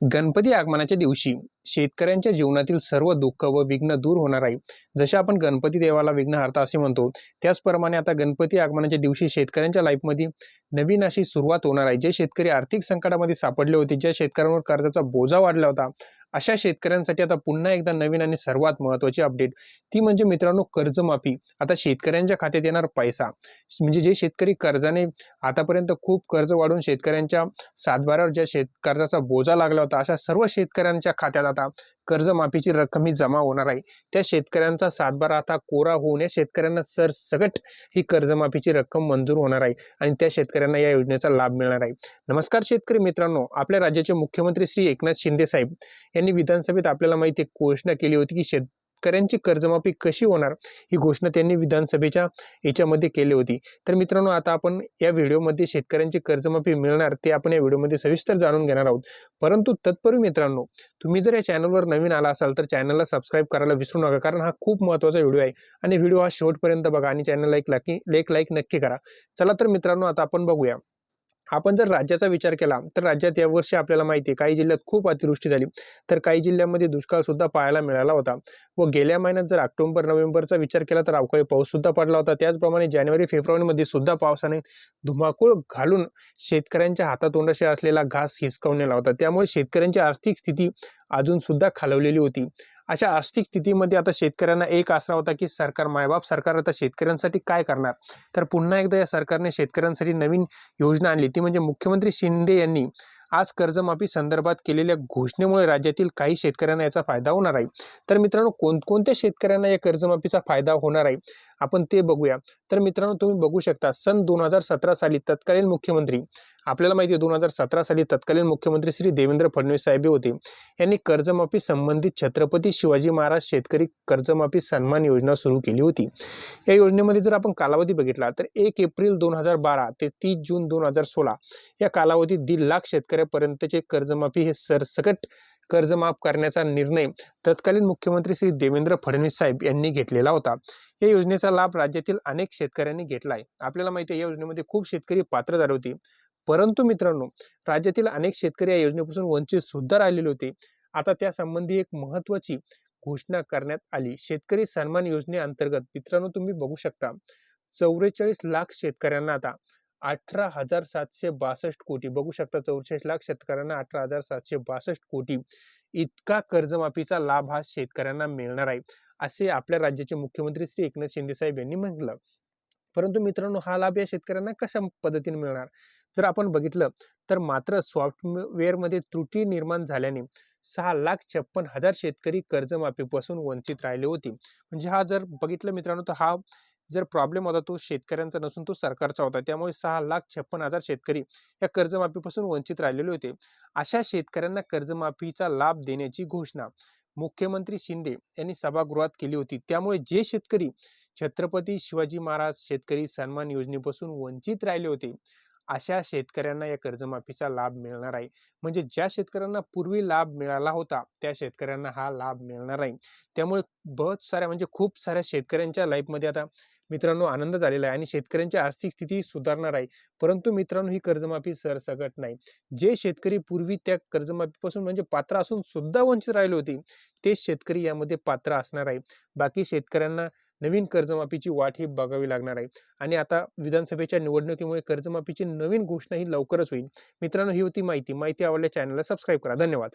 गणपती आगमनाच्या दिवशी शेतकऱ्यांच्या जीवनातील सर्व दुःख व विघ्न दूर होणार आहे. जसे आपण गणपती देवाला विघ्नहर्ता असे म्हणतो त्याचप्रमाणे आता गणपती आगमनाच्या दिवशी शेतकऱ्यांच्या लाईफमध्ये नवीन अशी सुरुवात होणार आहे. जे शेतकरी आर्थिक संकटामध्ये सापडले होते ज्या शेतकऱ्यांवर कर्जाचा बोजा वाढला होता अशा शेतकऱ्यांसाठी आता पुन्हा एकदा नवीन आणि सर्वात महत्त्वाची अपडेट ती म्हणजे मित्रांनो कर्जमाफी. आता शेतकऱ्यांच्या खात्यात येणार पैसा. म्हणजे जे शेतकरी कर्जाने आतापर्यंत खूप कर्ज वाढून शेतकऱ्यांच्या सातबाऱ्यावर ज्या शेत कर्जाचा बोजा लागला होता अशा सर्व शेतकऱ्यांच्या खात्यात आता कर्जमाफीची रक्कम ही जमा होणार आहे. त्या शेतकऱ्यांचा सातबारा आता कोरा होऊन या शेतकऱ्यांना सरसकट ही कर्जमाफीची रक्कम मंजूर होणार आहे आणि त्या शेतकऱ्यांना या योजनेचा लाभ मिळणार आहे. नमस्कार शेतकरी मित्रांनो. आपल्या राज्याचे मुख्यमंत्री श्री एकनाथ शिंदे साहेब यांनी विधानसभेत आपल्याला माहिती आहे, घोषणा केली होती की शेतकऱ्यांची कर्जमाफी कशी होणार ही घोषणा त्यांनी विधानसभेच्या याच्यामध्ये केली होती. तर मित्रांनो आता आपण या व्हिडिओमध्ये शेतकऱ्यांची कर्जमाफी मिळणार ते आपण या व्हिडिओमध्ये सविस्तर जाणून घेणार आहोत. परंतु तत्पूर्वी मित्रांनो तुम्ही जर या चॅनलवर नवीन आला असाल तर चॅनलला सबस्क्राईब करायला विसरू नका कारण हा खूप महत्त्वाचा व्हिडिओ आहे आणि व्हिडिओ हा शेवटपर्यंत बघा आणि चॅनलला एक लाकी एक लाईक नक्की करा. चला तर मित्रांनो आता आपण बघूया. आपण जर राज्याचा विचार केला तर राज्यात यावर्षी आपल्याला माहिती आहे काही जिल्ह्यात खूप अतिवृष्टी झाली. तर काही जिल्ह्यांमध्ये दुष्काळसुद्धा पाहायला मिळाला होता. व गेल्या महिन्यात जर ऑक्टोबर नोव्हेंबरचा विचार केला तर अवकाळी पाऊससुद्धा पडला होता. त्याचप्रमाणे जानेवारी फेब्रुवारीमध्ये सुद्धा पावसाने धुमाकूळ घालून शेतकऱ्यांच्या हातातोंडाशी असलेला घास हिसकावून नेला होता. त्यामुळे शेतकऱ्यांची आर्थिक स्थिती अजूनसुद्धा खालवलेली होती. अशा आर्थिक स्थितीमध्ये आता शेतकऱ्यांना एक आसरा होता की सरकार मायबाप सरकार आता शेतकऱ्यांसाठी काय करणार? तर पुन्हा एकदा या सरकारने शेतकऱ्यांसाठी नवीन योजना आणली. ती म्हणजे मुख्यमंत्री शिंदे यांनी आज कर्जमाफी संदर्भात केलेल्या घोषणेमुळे राज्यातील काही शेतकऱ्यांना याचा फायदा होणार आहे. तर मित्रांनो कोणकोणत्या शेतकऱ्यांना या कर्जमाफीचा फायदा होणार आहे? आपण ते बघूया. तर मित्रांनो तुम्ही बघू शकता सन दोन हजार सतरा साली तत्कालीन मुख्यमंत्री आपल्याला माहिती आहे दोन हजार सतरा साली तत्कालीन मुख्यमंत्री श्री देवेंद्र फडणवीस साहेब होते. यांनी कर्जमाफी संबंधित छत्रपती शिवाजी महाराज शेतकरी कर्जमाफी सन्मान योजना सुरू केली होती. या योजनेमध्ये जर आपण कालावधी बघितला तर एक एप्रिल दोन हजार बारा ते तीस जून दोन हजार सोळा या कालावधीत दीड लाख शेतकऱ्यापर्यंतचे कर्जमाफी हे सरसकट कर्जमाफ करण्याचा निर्णय तत्कालीन मुख्यमंत्री श्री देवेंद्र फडणवीस साहेब यांनी घेतलेला होता. या योजनेचा लाभ राज्यातील अनेक शेतकऱ्यांनी घेतला आहे आपल्याला माहिती आहे या योजनेमध्ये खूप शेतकरी पात्र झाले होते. परंतु मित्रांनो राज्यातील अनेक शेतकरी या योजनेपासून वंचित सुद्धा राहिलेले होते. आता त्यासंबंधी एक महत्वाची घोषणा करण्यात आली. शेतकरी सन्मान योजनेअंतर्गत मित्रांनो तुम्ही बघू शकता. चौवेचाळीस लाख शेतकऱ्यांना आता अठरा हजार सातशे बासष्ट कोटी बघू शकता चौवेचाळीस लाख शेतकऱ्यांना अठरा हजार सातशे बासष्ट कोटी इतका कर्जमाफीचा लाभ हा शेतकऱ्यांना मिळणार आहे असे आपल्या राज्याचे मुख्यमंत्री श्री एकनाथ शिंदे साहेब यांनी म्हटलं. परंतु मित्रांनो हा लाभ या शेतकऱ्यांना कशा पद्धतीने मिळणार? जर आपण बघितलं तर मात्र सॉफ्टवेअरमध्ये त्रुटी निर्माण झाल्याने सहा लाख छप्पन हजार शेतकरी कर्जमाफीपासून वंचित राहिले होते. म्हणजे हा जर बघितलं मित्रांनो तर हा जर प्रॉब्लेम होता तो शेतकऱ्यांचा नसून तो सरकारचा होता. त्यामुळे सहा लाख छप्पन हजार शेतकरी या कर्जमाफीपासून वंचित राहिलेले होते. अशा शेतकऱ्यांना कर्जमाफीचा लाभ देण्याची घोषणा मुख्यमंत्री शिंदे यांनी सभागृहात केली होती. त्यामुळे जे शेतकरी छत्रपती शिवाजी महाराज शेतकरी सन्मान योजनेपासून वंचित राहिले होते अशा शेतकऱ्यांना या कर्जमाफीचा लाभ मिळणार आहे. म्हणजे ज्या शेतकऱ्यांना पूर्वी लाभ मिळाला होता त्या शेतकऱ्यांना हा लाभ मिळणार आहे. त्यामुळे बहुत साऱ्या म्हणजे खूप साऱ्या शेतकऱ्यांच्या लाईफमध्ये आता मित्रांनो आनंद झालेला आहे आणि शेतकऱ्यांची आर्थिक स्थिती सुधारणार आहे. परंतु मित्रांनो ही कर्जमाफी सरसकट नाही. जे शेतकरी पूर्वी त्या कर्जमाफीपासून म्हणजे पात्र असून सुद्धा वंचित राहिले होते ते शेतकरी यामध्ये पात्र असणार आहे. बाकी शेतकऱ्यांना नवीन कर्जमाफीची वाट ही बघावी लागणार आहे. आणि आता विधानसभेच्या निवडणुकीमुळे कर्जमाफीची नवीन घोषणा ही लवकरच होईल. मित्रांनो ही होती माहिती. माहिती आवडल्या चॅनलला सबस्क्राईब करा. धन्यवाद.